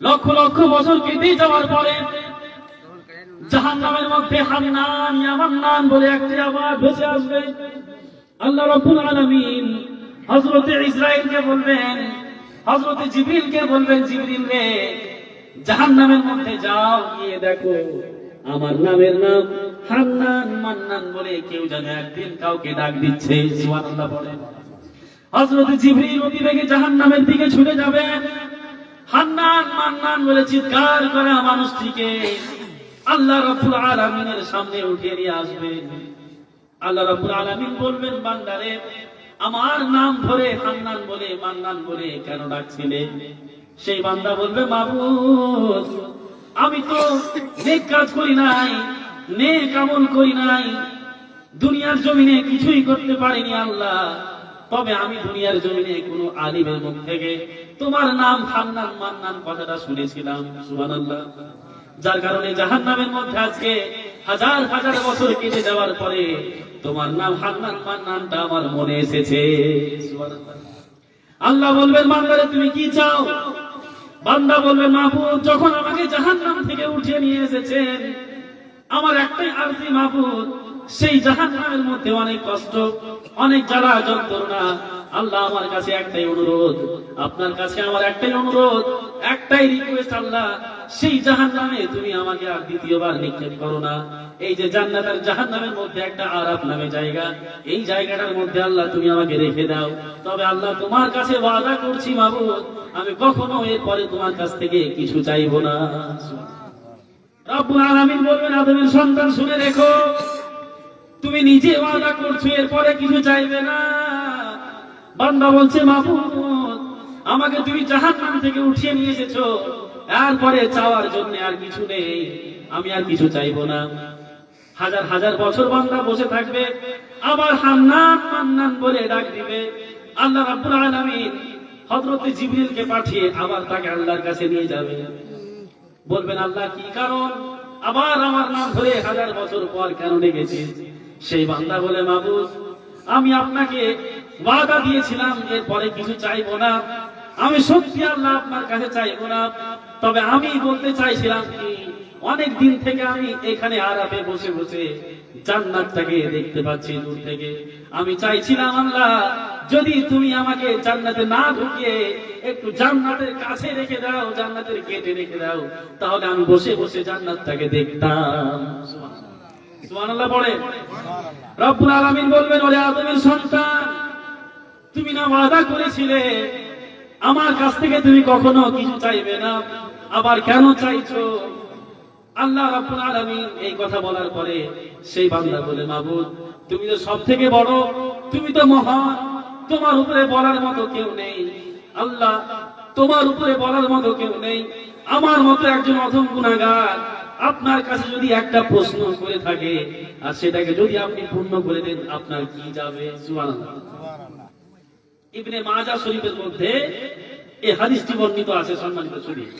লক্ষ লক্ষ বছর কেটে যাওয়ার পরে জাহান নামের মধ্যে হান্নান, ইয়ামান্নান বলে একটি আবার ভেসে আসবে। আল্লাহ রাব্বুল আলামিন হযরতে ইসরাইলকে বলবেন, হযরতে জিবরিলকে বলবেন, জিবরিল রে, জাহান্নামের মধ্যে যাও, গিয়ে দেখো আমার নামের নাম হান্নান, মান্নান বলে কেউ যেন একদিন কাউকে ডাক দিচ্ছে, সুবহানাল্লাহ বলে। হযরত জিবরিল অতি বেগে জাহান্নামের দিকে ছুটে যাবে হান্নান, মান্নান বলে চিৎকার করে মানুষটিকে আল্লাহ রাব্বুল আলামিনের সামনে উঠিয়ে নিয়ে আসবে আল্লাহ রাব্বুল আলামিন বলবেন, বান্দারে, আমার নাম ধরে হান্নান বলে, মান্নান বলে কেন ডাকছিলে? সেই বান্দা বলবে, মাবুদ, আমি তো নেক কাজ করি নাই, নেক আমল করি নাই। দুনিয়ার জমিনে কিছুই করতে পারিনি আল্লাহ। তবে আমি দুনিয়ার জমিনে কোনো আলিমের মুখ থেকে তোমার নাম হান্নান মান্নান কথাটা শুনেছিলাম, সুবহানাল্লাহ। যার কারণে জাহান্নামের মধ্যে আজকে হাজার হাজার বছর কেটে যাওয়ার পরে তোমার নাম হান্নান মান্নানটা আমার মনে এসেছে আল্লাহ বলবেন, বান্দারে, তুমি কি চাও? বান্দা বলবে মাহবুব যখন আমাকে জাহান্নাম থেকে উঠিয়ে নিয়ে এসেছেন, আমার একটাই আরজি মাহবুব সেই জাহান্নামের মধ্যে অনেক কষ্ট, অনেক জ্বালা যন্ত্রণা আল্লাহ আমার কাছে একটাই অনুরোধ। আপনার কাছে আমার একটাই অনুরোধ, একটাই রিকোয়েস্ট আল্লাহ, সেই জাহান্নামে তুমি আমাকে আর দ্বিতীয়বার নিক্ষেপ করো না। এই যে জান্নাত আর জাহান্নামের মধ্যে একটা আরাফ নামে জায়গা, এই জায়গাটার মধ্যে আল্লাহ তুমি আমাকে রেখে দাও। তবে আল্লাহ তোমার কাছে ওয়াদা করছি মাহবুব আমি কখনো এরপরে তোমার কাছ থেকে কিছু চাইব না। সন্তান শুনে রেখো। তুমি নিজে ওয়াদা করছ, এরপরে কিছু চাইবে না। বান্দা বলছে মাহবুব আমাকে তুমি জাহান্নাম থেকে উঠিয়ে নিয়ে এসেছ। এরপরে চাওয়ার জন্য আর কিছু নেই। আমি আর কিছু চাইব না। হাজার হাজার বছর বান্দা বসে থাকবে। আবার হান্নান মান্নান বলে ডাক দিবে। আল্লাহ রাব্বুল আলামিন হযরতে জিবরিলকে পাঠিয়ে আবার তাকে আল্লাহর কাছে নিয়ে যাবে। বলবেন, আল্লাহ, কি কারণ? আবার আমার নাম ধরে হাজার বছর পর কেন ডেকেছি সেই বান্দা বলে মাবুদ আমি আপনাকে ওয়াদা দিয়েছিলাম এরপরে কিছু চাইব না। আমি সত্যি আল্লাহ আপনার কাছে চাইব না। তবে আমি বলতে চাইছিলাম কি অনেক দিন থেকে আমি এখানে আরাফে বসে বসে জান্নাতটাকে দেখতে পাচ্ছি দূর থেকে। আমি চাইছিলাম আল্লাহ যদি তুমি আমাকে জান্নাতে না ঢুকিয়ে একটু জান্নাতের কাছে রেখে দাও জান্নাতের গেটে রেখে দাও তাহলে আমি বসে বসে জান্নাতটাকে দেখতাম। সুবহানাল্লাহ। পড়ে রব্বুল আলামিন বলবেন ওরে আদমের সন্তান তুমি না ওয়াদা করেছিলে? আমার কাছ থেকে তুমি কখনো কিছু চাইবে না। আবার কেন চাইছো? আল্লাহ রাব্বুল আলামিন এই কথা বলার পরে সেই বান্দা বলে, মাবুদ, তুমি তো সব থেকে বড়, তুমি তো মহান, তোমার উপরে বলার মতো কেউ নেই। আল্লাহ, তোমার উপরে বলার মতো কেউ নেই। আমার মতো একজন অধম গুনাহগার আপনার কাছে যদি একটা প্রশ্ন করে থাকে, আর সেটাকে যদি আপনি পূর্ণ করে দেন, আপনার কি যাবে? সুবহানাল্লাহ। ইবনে মাজা শরীফের মধ্যে এই হাদিসটি বর্ণিত আছে, সম্মানিত শরীফ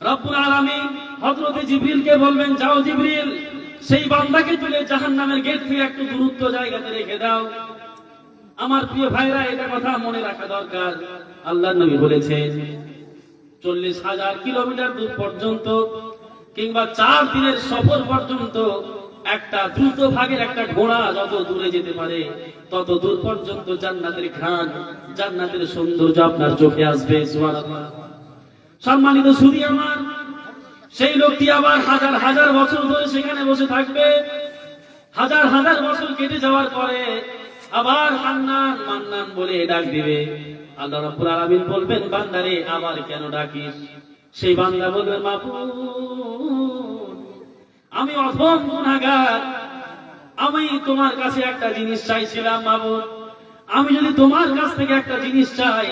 রব্বুল আলামিন হযরতে জিবরিলকে বলবেন, যাও জিবরিল, সেই বান্দাকে তুলে জাহান্নামের গেট থেকে একটু দূরত্ব জায়গাতে রেখে দাও। আমার প্রিয় ভাইরা এটা কথা মনে রাখা দরকার। আল্লাহর নবী বলেছেন, চল্লিশ হাজার কিলোমিটার দূর পর্যন্ত কিংবা চার দিনের সফর পর্যন্ত একটা দ্রুত ভাগের একটা ঘোড়া যত দূরে যেতে পারে, তত দূর পর্যন্ত জান্নাতের ঘ্রাণ, জান্নাতের সৌন্দর্য আপনার চোখে আসবে সম্মানিত সুদী আমার, সেই লোকটি আবার হাজার হাজার বছর ধরে সেখানে বসে থাকবে। হাজার হাজার বছর কেটে যাওয়ার পরে আবার হান্নান মান্নান বলে ডাক দিবে। আল্লাহ রাব্বুল আলামিন বলবেন, বান্দারে, আবার কেন ডাকিস? সেই বান্দা বলবেন মাহবুব আমি অধম গুনাহগার আমি তোমার কাছে একটা জিনিস চাইছিলাম মাহবুব আমি যদি তোমার কাছ থেকে একটা জিনিস চাই,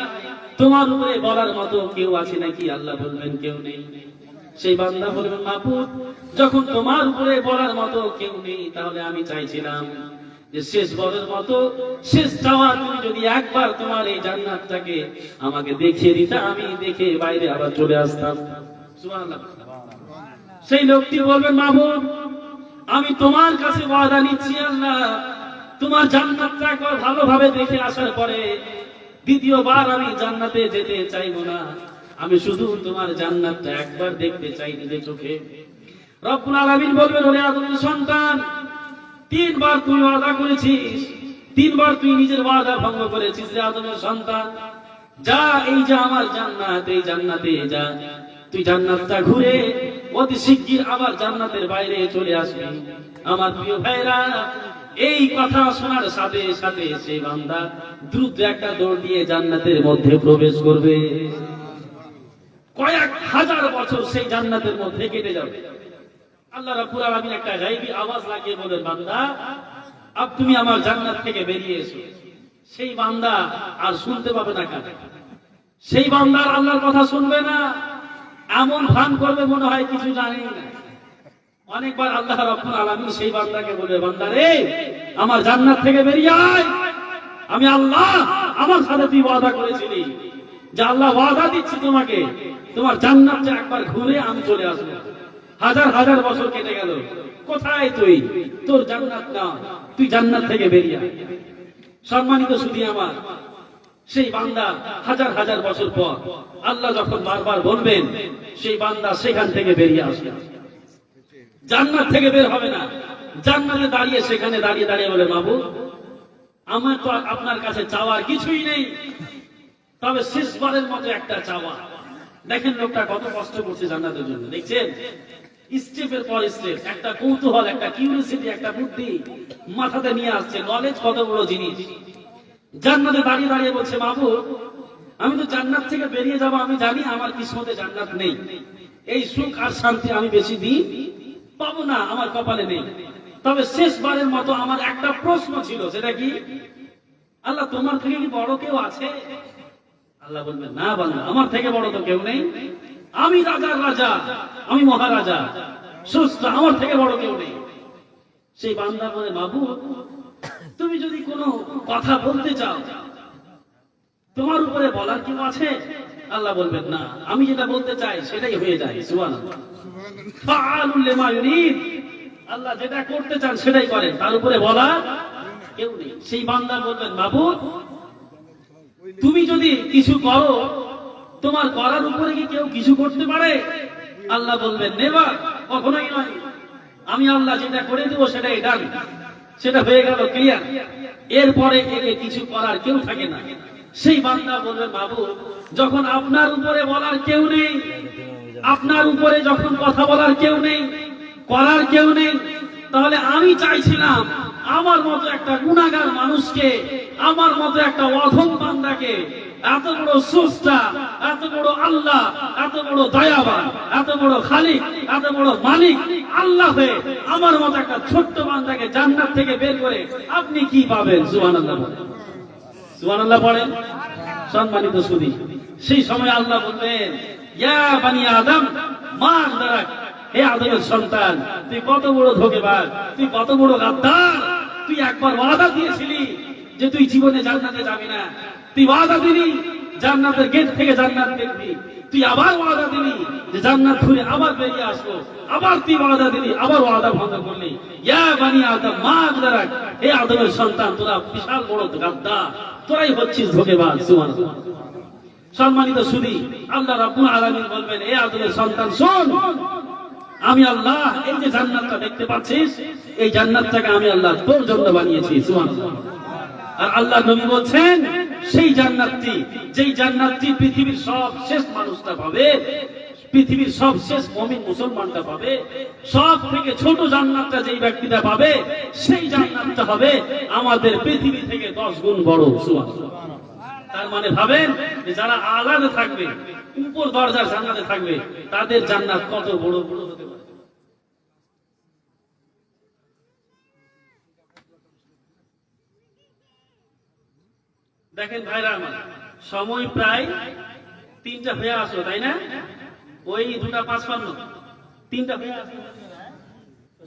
তোমার উপরে বলার মতো কেউ আছে নাকি? আল্লাহ বলবেন কেউ নেই। সেই বান্দা বলবেন মাহবুব যখন তোমার উপরে বলার মতো কেউ নেই, তাহলে আমি চাইছিলাম যে শেষ বরের মতো, শেষ চাওয়া তুমি যদি একবার তোমার এই জান্নাতটাকে আমাকে দেখিয়ে দিতে, আমি দেখে বাইরে আবার চলে আসতাম। সুবহানাল্লাহ। সেই লোকটি বলবেন মাহবুব আমি তোমার কাছে ওয়াদা নিচ্ছি আল্লাহ। তোমার জান্নাতটা একবার ভালোভাবে দেখে আসার পরে দ্বিতীয়বার আমি জান্নাতে যেতে চাইব না। আমি শুধু তোমার জান্নাতটা একবার দেখতে চাই নিজে চোখে। রব্বুল আলামিন বলবেন ওরে আদমের সন্তান, তিনবার তুই ওয়াদা করেছিস, তিনবার তুই নিজের ওয়াদা ভঙ্গ করেছিস রে আদমের সন্তান। যা, এই যে আমার জান্নাত, এই জান্নাতে যা। তুই জান্নাতটা ঘুরে অতি শিগগির আবার জান্নাতের বাইরে চলে আসবি। আমার প্রিয় ভাইরা এই কথা শোনার সাথে সাথে সেই বান্দা দ্রুত একটা দৌড় দিয়ে জান্নাতের মধ্যে প্রবেশ করবে। কয়েক হাজার বছর সেই জান্নাতের মধ্যে কেটে যাবে। আল্লাহ রাব্বুল আলামিন একটা গায়বী আওয়াজ লাগিয়ে বলেন, বান্দা আব তুমি আমার জান্নাত থেকে বেরিয়ে এসো। সেই বান্দা আর শুনতে পাবে না কেন? সেই বান্দার আল্লাহর কথা শুনবে না। এমন ভান করবে মনে হয়, কিছু জানেই না। অনেকবার আল্লাহ রাব্বুল আলামিন সেই বান্দাকে বলবে বান্দা রে, আমার জান্নাত থেকে বেরিয়ে আয়। আমি আল্লাহ আমার সাথে তুই ওয়াদা করেছিলি। যে আল্লাহ ওয়াদা দিচ্ছি তোমাকে, তোমার জান্নাতটা একবার ঘুরে আমি চলে আসব। হাজার হাজার বছর কেটে গেল। কোথায় তুই? তোর জান্নাত না তুই জান্নাত থেকে বেরিয়ে। সম্মানিত শুধু আমার সেই বান্দা হাজার হাজার বছর পর আল্লাহ যখন বারবার বলবেন, সেই বান্দা সেখান থেকে বেরিয়ে আসবে। জান্নাত থেকে বের হবে না। জান্নাতে দাঁড়িয়ে সেখানে দাঁড়িয়ে দাঁড়িয়ে বলে, বাবু, আমার তো আপনার কাছে চাওয়ার কিছুই নেই। তবে শেষবারের মতো একটা চাওয়া। দেখেন লোকটা কত কষ্ট করছে জান্নাতের জন্য। দেখছেন? স্টেপের পর স্টেপ একটা কৌতূহল, একটা কিউরিয়াসিটি একটা বুদ্ধি মাথাতে নিয়ে আসছে। নলেজ কত বড় জিনিস। জান্নাতে দাঁড়িয়ে দাঁড়িয়ে বলছে বাবু আমি তো জান্নাত থেকে বেরিয়ে যাব, আমি জানি আমার কিসমতে জান্নাত নেই। এই সুখ আর শান্তি আমি বেশি দিই পাবো না, আমার কপালে নেই। তবে শেষবারের মতো আমার একটা প্রশ্ন ছিল, সেটা কি? আল্লাহ, তোমার থেকে কি বড় কেউ আছে? আল্লাহ বলবেন না বাংলা আমার থেকে বড় তো কেউ নেই। আমি রাজার রাজা, আমি মহারাজা, সুস্থ, আমার থেকে বড় কেউ নেই। সেই বান্দা বলে বাবু তুমি যদি কোনো কথা বলতে চাও, তোমার উপরে বলার কেউ আছে? আল্লাহ বলবেন, না, আমি যেটা বলতে চাই, সেটাই হয়ে যায়। ইউরিদ। আল্লাহ যেটা করতে চান, সেটাই করেন। তার উপরে বলা কেউ নেই। সেই বান্দা বলবেন, বাবু, তুমি যদি কিছু করো, তোমার করার উপরে কি কেউ কিছু করতে পারে? আল্লাহ বলবেন, নেবা, কখনোই নয়। আমি আল্লাহ যেটা করে দেবো, সেটাই ডান। সেটা হয়ে গেল ক্লিয়ার এরপরে একে কিছু করার কেউ থাকে না। সেই বান্দা বলবেন বাবু, যখন আপনার উপরে বলার কেউ নেই, আপনার উপরে যখন কথা বলার কেউ নেই, করার কেউ নেই, তাহলে আমি চাইছিলাম আমার মতো একটা গুণাগার মানুষকে, আমার মতো একটা অধম বান্দাকে এত বড় সুস্তা এত বড় আল্লাহ, এত বড় দয়াবান, এত বড় খালিক, এত বড় মালিক, আল্লাহ হয়ে আমার মতো একটা ছোট্ট বান্দাকে জান্নাত থেকে বের করে আপনি কি পাবেন? সুবহানাল্লাহ বলেন। সুবহানাল্লাহ পড়েন। সম্মানিত সুদী সেই সময় আল্লাহ বলবেন ইয়া বানি আদম মা দারাক হে আদমের সন্তান, তুই কত বড় ধোকেবাজ, তুই কত বড় গাদ্দার তুই একবার ওয়াদা দিয়েছিলি যে তুই জীবনে জান্নাতে যাবি না। তুই ওয়াদা দিলি, জান্নাতের গেট থেকে জান্নাত দেখবি। তুই আবার ওয়াদা দিলি যে জান্নাত ঘুরে আবার বেরিয়ে আসব। আবার তুই ওয়াদা দিলি, আবার ওয়াদা ভঙ্গ করলি। ইয়া বানি আদম, মা দারাক হে আদমের সন্তান, তোরা বিশাল বড় গাদ্দার তোরাই হচ্ছিস ধোকেবাজ, সুবহানাল্লাহ। সম্মানিত সুদী, আল্লাহ রাব্বুল আলামিন বলবেন এ আদমের সন্তান, শোন। আমি আল্লাহ, এই যে জান্নাতটা দেখতে পাচ্ছিস, এই জান্নাতটাকে আমি আল্লাহ তোর জন্য বানিয়েছি, সুবহানাল্লাহ। আর আল্লাহ নবী বলছেন, সেই জান্নাতটি, যেই জান্নাতটি পৃথিবীর সব শেষ মানুষটা পাবে, পৃথিবীর সব শেষ মমিন মুসলমানটা পাবে, সব থেকে ছোট জান্নাতটা যেই ব্যক্তিটা পাবে, সেই জান্নাতটা হবে আমাদের পৃথিবী থেকে দশ গুণ বড়, সুবহানাল্লাহ। তার মানে ভাবেন যে যারা আলাদা থাকবে উপর দরজার জান্নাতে থাকবে, তাদের জান্নাত কত বড় বড় হতে পারে? দেখেন ভাইরা আমার, সময় প্রায় তিনটা হয়ে আসলো, তাই না? ওই দুটা পাঁচ পান্ন তিনটা হয়ে আসলো।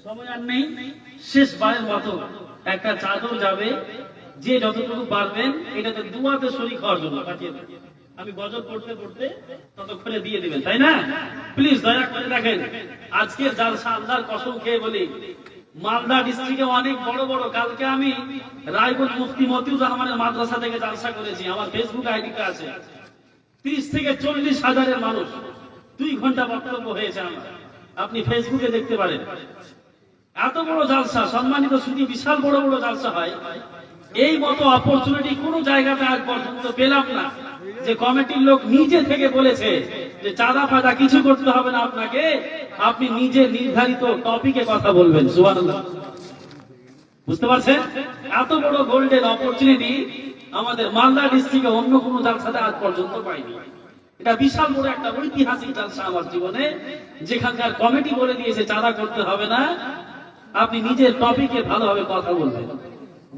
সময় আর নেই শেষবারের মতো একটা চাদর যাবে, যে যতটুকু পারবেন, এটাতে দুয়াতে শরীর হওয়ার জন্য আমি গজল পড়তে পড়তে ততক্ষণে দিয়ে দিবেন, তাই না? প্লিজ দয়া করে দেখেন, আজকে জালসা আল্লাহর কসম খেয়ে বলি, মালদা ডিস্ট্রিক্টে অনেক বড় বড়, কালকে আমি রায়পুর মুফতি মতিউর রহমানের মাদ্রাসা থেকে জালসা করেছি, আমার ফেসবুক আইডিটা আছে। তিরিশ থেকে চল্লিশ হাজারের মানুষ, দুই ঘণ্টা বক্তব্য হয়েছে আমার। আপনি ফেসবুকে দেখতে পারেন। এত বড় জালসা, সম্মানিত শুধু বিশাল বড় বড় জালসা হয়। এই মতো অপরচুনিটি কোন জায়গাতে আজ পর্যন্ত পেলাম না। যে কমিটির লোক নিজে থেকে বলেছে যে চাঁদা ফাদা কিছু করতে হবে না আপনাকে, আপনি নিজে নির্ধারিত টপিকে কথা বলবেন, সুবহানাল্লাহ। বুঝতে পারছেন? এত বড় গোল্ডেন অপরচুনিটি আমাদের মালদা ডিস্ট্রিক্টে অন্য কোনো জালসাতে আজ পর্যন্ত পাইনি। এটা বিশাল বড় একটা ঐতিহাসিক আমার জীবনে, যেখানকার কমিটি বলে দিয়েছে, চাঁদা করতে হবে না, আপনি নিজের টপিকে ভালোভাবে কথা বলবেন।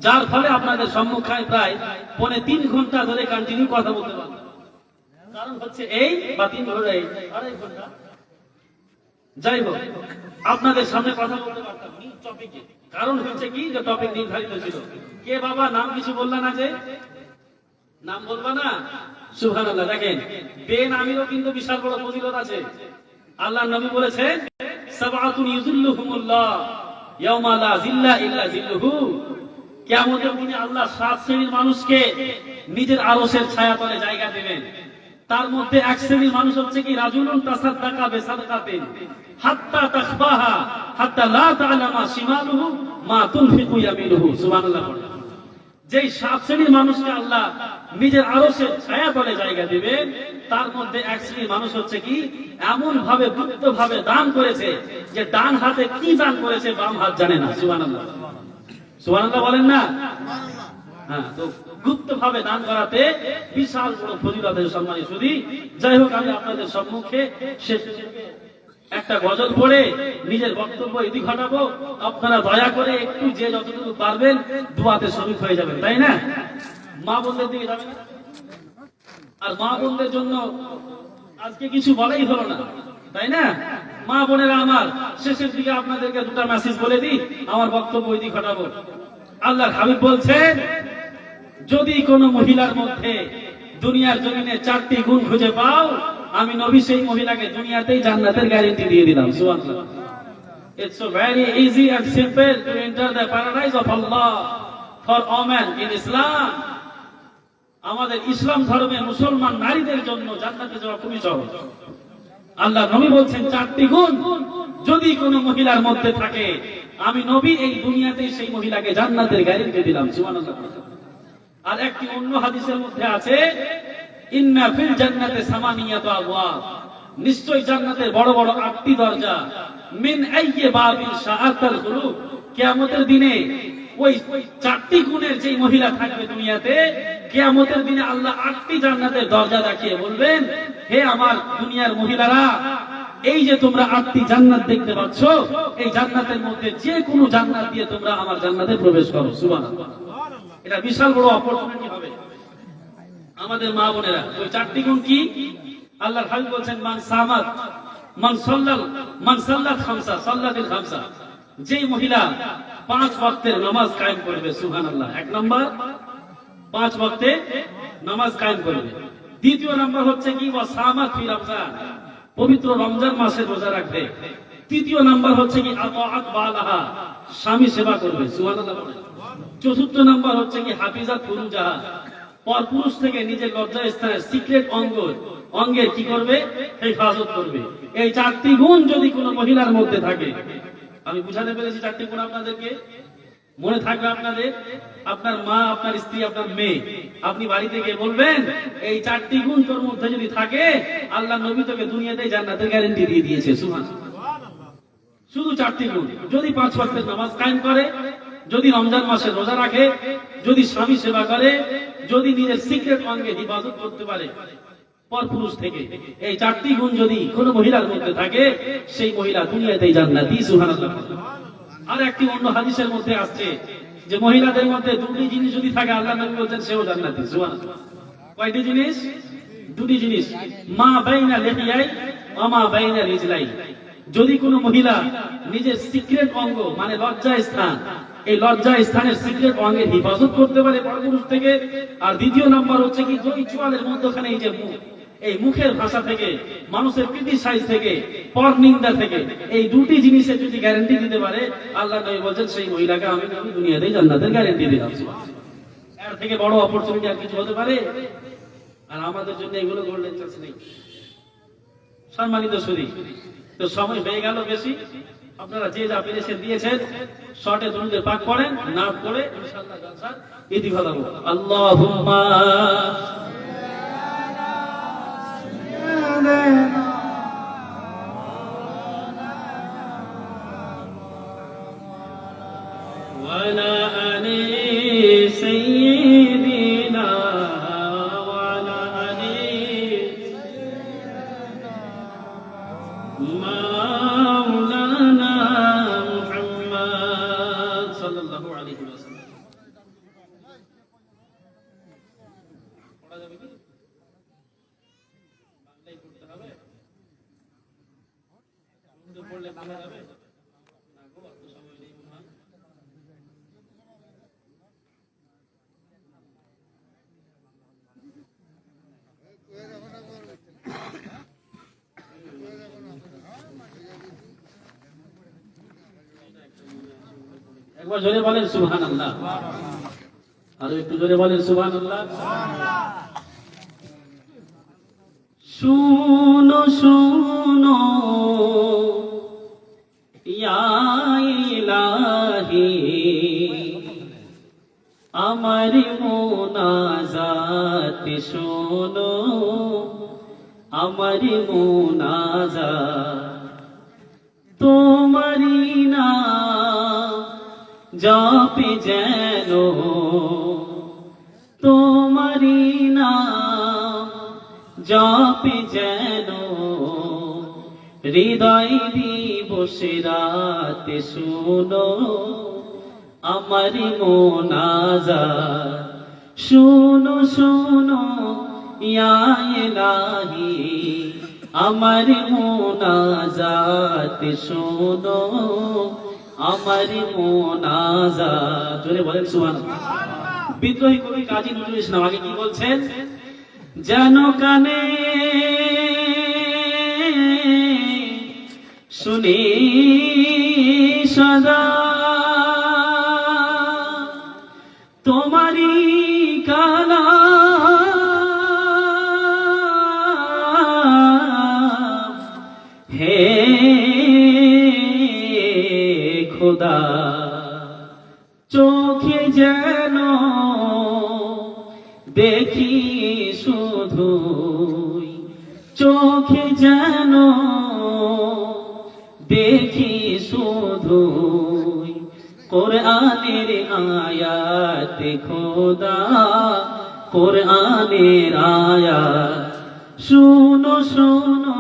যার ফলে আপনাদের সম্মুখায় প্রায় পৌনে তিন ঘণ্টা ধরে কন্টিনিউ কথা বলতে পারবেন। যাই হোক, আপনাদের সামনে কথা বলতে পারতাম টপিকে কারণ হচ্ছে কি, যে টপিক নির্ধারিত ছিল। কে বাবা, নাম কিছু না যে? নাম না? সুবহানাল্লাহ, দেখেন বেনামিরও কিন্তু বিশাল বড় আছে। আল্লাহ নবী বলেছেন, সাবআতুন ইউযিল্লুহুমুল্লাহ ইয়াওমা লা জিল্লা ইল্লা জিল্লুহু কিয়ামতের দিনে আল্লাহ সাত শ্রেণির মানুষকে নিজের আরশের ছায়া তলে জায়গা দেবেন। তার মধ্যে এক শ্রেণির মানুষ হচ্ছে কি, রাজুলুন হাত্তা তাখবাহা, হাত্তা লা শিমালুহু মা তুনফিকু ইয়ামিনুহু, সুবহানাল্লাহ যেই সাত শ্রেণির মানুষকে আল্লাহ নিজের আরশের ছায়া তলে জায়গা দিবেন, তার মধ্যে এক শ্রেণির মানুষ হচ্ছে কি এমন ভাবে গুপ্ত ভাবে দান করেছে যে ডান হাতে কি দান করেছে বাম হাত জানে না, সুবহানাল্লাহ। সুবহানাল্লাহ বলেন না? হ্যাঁ গুপ্ত ভাবে দান করাতে বিশাল বড় সম্মানী শুধু যাই হোক, আমি আপনাদের সম্মুখে একটা গজল পড়ে, নিজের বক্তব্য ঘটাবো আপনারা দয়া করে একটু যে যতটুকু পারবেন দুয়াতে শরীর হয়ে যাবেন, তাই না? মা বোনদের দিকে যাবেন আর মা বোনদের জন্য আজকে কিছু বলাই হলো না, তাই না? মা বোনেরা আমার, শেষের দিকে আপনাদেরকে দুটা মেসেজ বলে দিই, আমার বক্তব্য ইতি ঘটাবো আল্লাহ হাবিব বলছেন যদি কোনো মহিলার মধ্যে দুনিয়ার জমিনে চারটি গুণ খুঁজে পাও, আমি নবী সেই মহিলাকে দুনিয়াতেই জান্নাতের গ্যারেন্টি দিয়ে দিলাম It's so very easy and simple to enter the paradise of Allah for in Islam. আমাদের ইসলাম ধর্মে মুসলমান নারীদের জন্য জান্নাতে যাওয়া খুবই সহজ। আল্লাহ নবী বলছেন, চারটি গুণ যদি কোনো মহিলার মধ্যে থাকে, আমি নবী এই দুনিয়াতে সেই মহিলাকে জান্নাতের গ্যারেন্টি দিলাম, সুবহানাল্লাহ। আর একটি অন্য হাদিসের মধ্যে আছে জান্নাতে নিশ্চয় জান্নাতের বড় বড় আটটি দরজা। মিন দিনে ওই চারটি গুণের মহিলা থাকবে দুনিয়াতে দিনে আল্লাহ আটটি জান্নাতের দরজা দেখিয়ে বলবেন, হে আমার দুনিয়ার মহিলারা, এই যে তোমরা আটটি জান্নাত দেখতে পাচ্ছ, এই জান্নাতের মধ্যে যে কোনো জান্নাত দিয়ে তোমরা আমার জান্নাতে প্রবেশ করো। সুবহানাল্লাহ। এটা বিশাল বড় অপরচুনিটি হবে। আমাদের মা বোনেরা, ওই চারটি গুণ কি? আল্লাহর হাবিব বলছেন, মান সামাত, মান সাল্লাল, মান সাল্লাত খামসা, সাল্লাতিল খামসা। যেই মহিলা পাঁচ ওয়াক্তের নামাজ কায়েম করবে, সুবহানাল্লাহ। এক নম্বর, পাঁচ ওয়াক্তে নামাজ কায়েম করবে। দ্বিতীয় নাম্বার হচ্ছে কি? ওয়া সামাত ফি রমজান। পবিত্র রমজান মাসে রোজা রাখবে। তৃতীয় নাম্বার হচ্ছে কি স্বামী সেবা করবে চতুর্থ নাম্বার হচ্ছে কি হাফিজাত ফুরুজাহা, পরপুরুষ থেকে নিজের লজ্জা স্থানের সিক্রেট অঙ্গ অঙ্গের কি করবে? হেফাজত করবে। এই চারটি গুণ যদি কোনো মহিলার মধ্যে থাকে, আমি বুঝাতে পেরেছি চারটি গুণ আপনাদেরকে। মনে থাকবে আপনাদের, আপনার মা, আপনার স্ত্রী, আপনার মেয়ে, আপনি বাড়িতে গিয়ে বলবেন, এই চারটি গুণ তোর মধ্যে যদি থাকে, আল্লাহ নবী তোকে দুনিয়াতে জান্নাতের গ্যারেন্টি দিয়ে দিয়েছে সুমান শুধু চারটি গুণ যদি পাঁচ ওয়াক্তের নামাজ কায়েম করে, যদি রমজান মাসে রোজা রাখে, যদি স্বামী সেবা করে, যদি নিজের সিক্রেট অঙ্গে হিফাজত করতে পারে পরপুরুষ থেকে। এই চারটি গুণ যদি কোন মহিলার মধ্যে থাকে, সেই মহিলা জান্নাতি আর একটি অন্য হাদিসের মধ্যে আসছে যে মহিলাদের মধ্যে দুটি জিনিস যদি থাকে, আল্লাহ নবী বলছেন, সেও জান্নাতি কয়টি জিনিস? দুটি জিনিস। মা বাইনা লেহিয়াই আমা বাইনা রিজলাই যদি কোনো মহিলা নিজের সিক্রেট অঙ্গ মানে লজ্জা স্থান, এই লজ্জা স্থানের সিক্রেট অঙ্গের হিফাজত করতে পারে পরপুরুষ থেকে। আর দ্বিতীয় নম্বর হচ্ছে কি দুই চোয়ালের মধ্যখানে এই যে মুখ, এই মুখের ভাষা থেকে, মানুষের ক্রিটিসাইজ থেকে পর নিন্দা থেকে, এই দুটি জিনিসের যদি গ্যারান্টি দিতে পারে, আল্লাহ নবী বলছেন, সেই মহিলাকে আমি আমি দুনিয়াতেই জান্নাতের গ্যারান্টি দিলাম। এর থেকে বড় অপরচুনিটি আর কিছু হতে পারে? আর আমাদের জন্য এগুলো গোল্ডেন চান্স নেই। সম্মানিত সুদী তো সময় হয়ে গেল বেশি। আপনারা যে যা পেরেছেন দিয়েছেন শর্টে দুরুদে পাক করেন না করে ইনশাআল্লাহ জলসার একবার জোরে বলেন সুবহান আল্লাহ আরও একটু জোরে বলেন সুবহান আল্লাহ আমার মোনাজাত শোনো, আমার মোনাজাত তোমারি না জপে যেন তোমারি না জপে যেন হৃদয় দিবসে রাতে শুনো আমার মোনাজা শুনো শুনো ইয়া ইলাহি আমার মোনাজাত শোনো। আমার মোনাজাত জোরে বলেন সুবহানাল্লাহ। বিদ্রোহী কবি কাজী নজরুল ইসলাম আগে কি বলছেন? যেন কানে শুনি সদা তোমারি যেন দেখি শুধু চোখে যেন দেখি শুধু কোরআনের আয়াত খোদা, কোরআনের আয়াত। শুনো শুনো,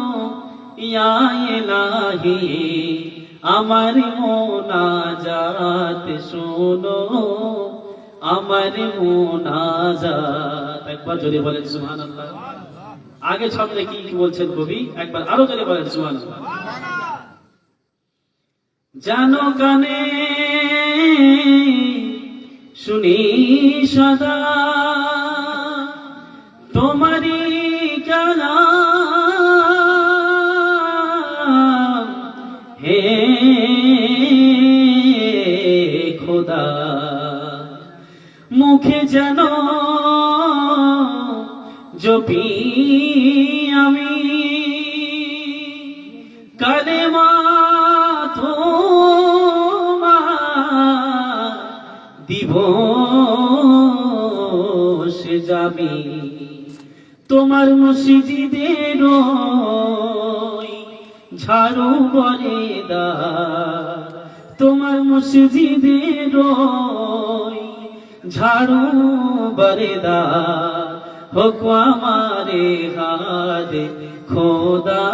ইয়া ইলাহি। আমার মোনাজাত শুনো, আমার মোনাজাত। একবার যদি বলেন, সুবহানাল্লাহ। আগে ছন্দে কি কি বলছেন কবি? একবার আরও যদি বলেন, সুবহানাল্লাহ। জানো কানে, শুনি সদা। মুখে যেন জপি আমি। কালেমা দিব সে যাবি। তোমার মসজিদের ঝাড়ু বলে দা তোমার মসজিদের ঝাড়ু বলে দা হোক আমারে হাত, খোদা,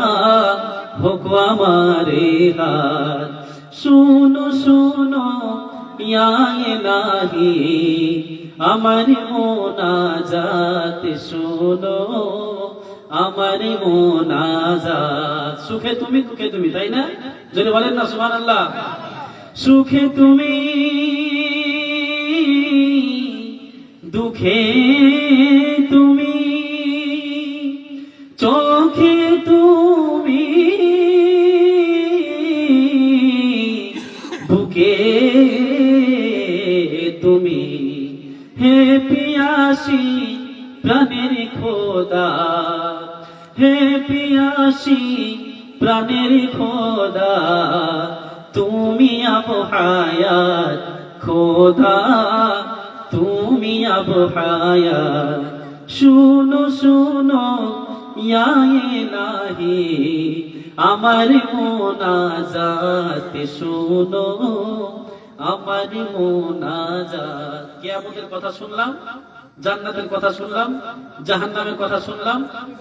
হোক আমারে হাত। শুনো শুনো ইয়া ইলাহি আমার মোনাজাত, শুনো, আমার মোনাজাত। সুখে তুমি দুঃখে তুমি, তাই না? যদি বলেন না, সুবহানাল্লাহ। সুখে তুমি, দুঃখে তুমি, চোখে তুমি, বুকে তুমি। হে পিয়াসি প্রাণের খোদা আসি প্রাণের খোদা তুমি আবু হায়াত, খোদা, তুমি আবু হায়াত। শুনো শুনো নাহি, আমার মোনাজাত, শুনো, আমার মোনাজাত। কিয়ামতের কথা শুনলাম। জান্নাতের কথা শুনলাম, জাহান্নামের কথা শুনলাম,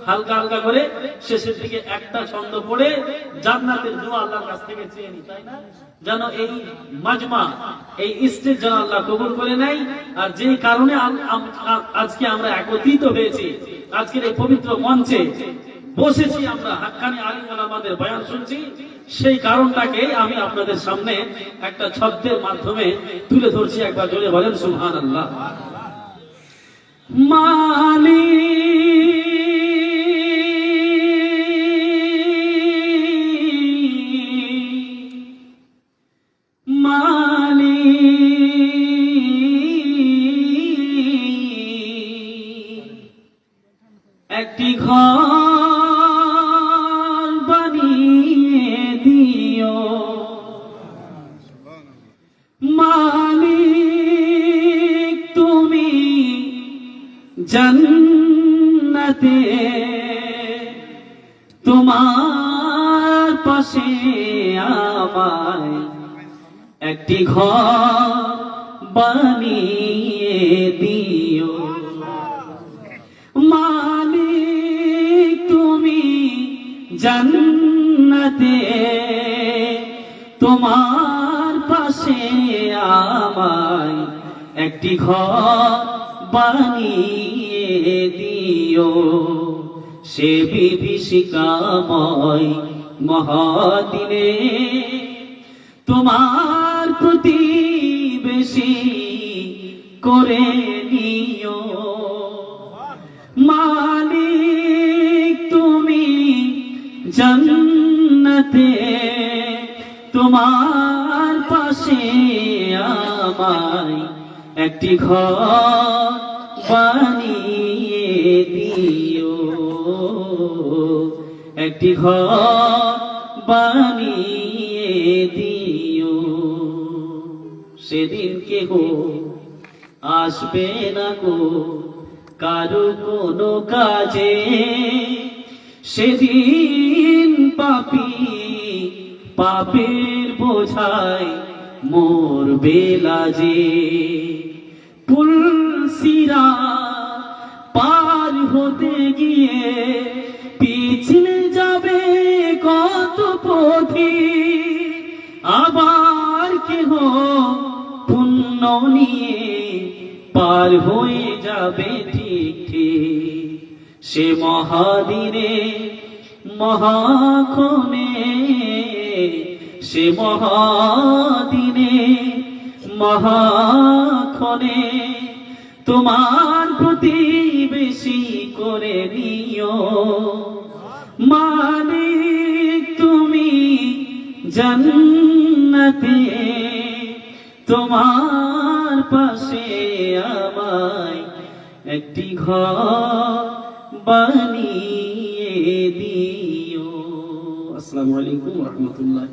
হালকা হালকা করে শেষের দিকে একটা ছন্দ পড়ে জান্নাতের দোয়া আল্লাহর কাছ থেকে চেয়ে নি, তাই না? যেন এই মাজমা, এই স্টেজ যেন আল্লাহ কবুল করে নেয়, আর যে কারণে আজকে আমরা একত্রিত হয়েছি, আজকের এই পবিত্র মঞ্চে বসেছি আমরা, হাক্কানি আলিম আমাদের বয়ান শুনছি, সেই কারণটাকে আমি আপনাদের সামনে একটা ছদ্মের মাধ্যমে তুলে ধরছি, একবার জোরে বলেন সুবহান আল্লাহ Malik. ঘর বানিয়ে দিও। মালিক, তুমি জান্নাতে, তোমার পাশে আমায় একটি ঘর বানিয়ে দিও। সে বিভীষিকাময় মহাদিনে, তোমার প্রতি বেশি করে নিও। মালিক, তুমি জন্নতে, তোমার পাশে আমায় একটি ঘর বানিয়ে দিও। একটি ঘর বানিয়ে দিও। সেদিন কেহ আসবে না গো কারও কোনো কাজে সেদিন পাপি পাপের বোঝায় মোর বেলাজে পুলসিরা পার হতে গিয়ে হয়ে যাবে ঠিক ঠিক। সে মহাদিনে, মহাক্ষণে। সে মহাদিনে, মহাক্ষণে। তোমার প্রতি বেশি করে নিও। মানে তুমি জান্নাতে। তোমার পাশে আমায় একটি ঘর বানিয়ে দিও। আসসালামু আলাইকুম রহমতুল্লাহ